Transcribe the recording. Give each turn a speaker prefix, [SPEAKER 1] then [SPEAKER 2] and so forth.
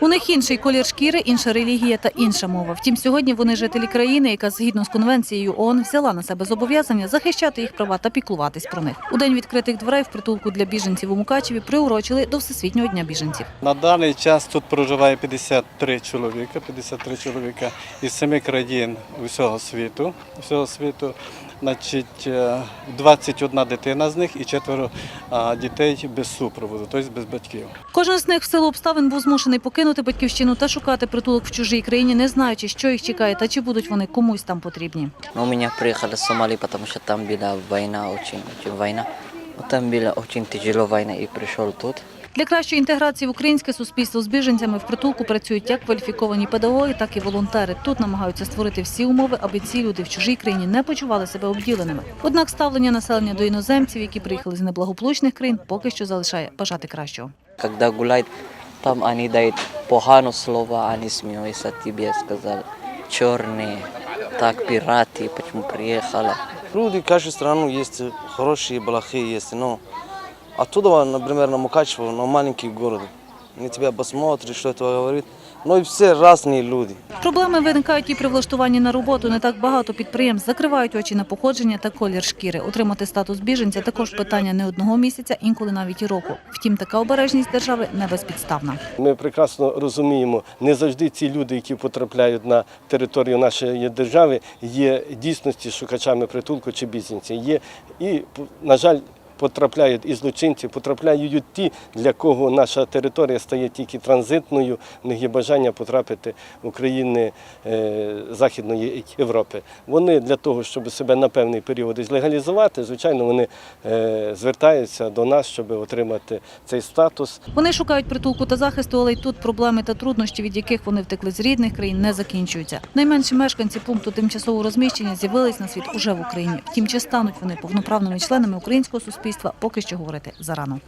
[SPEAKER 1] У них інший колір шкіри, інша релігія та інша мова. Втім, сьогодні вони жителі країни, яка згідно з конвенцією ООН взяла на себе зобов'язання захищати їх права та піклуватись про них. У день відкритих дверей в притулку для біженців у Мукачеві приурочили до Всесвітнього дня біженців.
[SPEAKER 2] На даний час тут проживає 53 чоловіка, 53 чоловіка із семи країн усього світу. Усього світу. Значить, е, 21 дитина з них і четверо дітей без супроводу, тобто без батьків.
[SPEAKER 1] Кожен з них в силу обставин був змушений покинути батьківщину та шукати притулок в чужій країні, не знаючи, що їх чекає та чи будуть вони комусь там потрібні.
[SPEAKER 3] Но у меня приехали с Сомали, потому что там война, очень, очень война. Вот там была очень тяжело война и пришел тут.
[SPEAKER 1] Для кращої інтеграції в українське суспільство з біженцями в притулку працюють як кваліфіковані педагоги, так і волонтери. Тут намагаються створити всі умови, аби ці люди в чужій країні не почували себе обділеними. Однак ставлення населення до іноземців, які приїхали з неблагополучних країн, поки що залишає бажати кращого.
[SPEAKER 3] Когда гуляет, там они дают погано слова, они смеются тебе, сказали, черные, так пираты, почему приехала.
[SPEAKER 4] Люди, каждую страну есть хорошие, плохие есть, но оттуда, например, на Мукачево, на маленький город, они тебя посмотрят, что это говорит, но и все разные люди.
[SPEAKER 1] Проблеми виникають і при влаштуванні на роботу. Не так багато підприємств закривають очі на походження та колір шкіри. Отримати статус біженця також питання не одного місяця, інколи навіть і року. Втім, така обережність держави не безпідставна.
[SPEAKER 5] Ми прекрасно розуміємо, не завжди ці люди, які потрапляють на територію нашої держави, є дійсності шукачами притулку чи бізнесі. Є і, на жаль, потрапляють і злочинці, потрапляють ті, для кого наша територія стає тільки транзитною. В них є бажання потрапити в країни е, Західної Європи. Вони для того, щоб себе на певний період десь легалізувати, звичайно, вони е, звертаються до нас, щоб отримати цей статус.
[SPEAKER 1] Вони шукають притулку та захисту, але й тут проблеми та труднощі, від яких вони втекли з рідних країн, не закінчуються. Найменші мешканці пункту тимчасового розміщення з'явились на світ уже в Україні. Втім, чи стануть вони повноправними членами українського суспільства, поки що говорити зарано.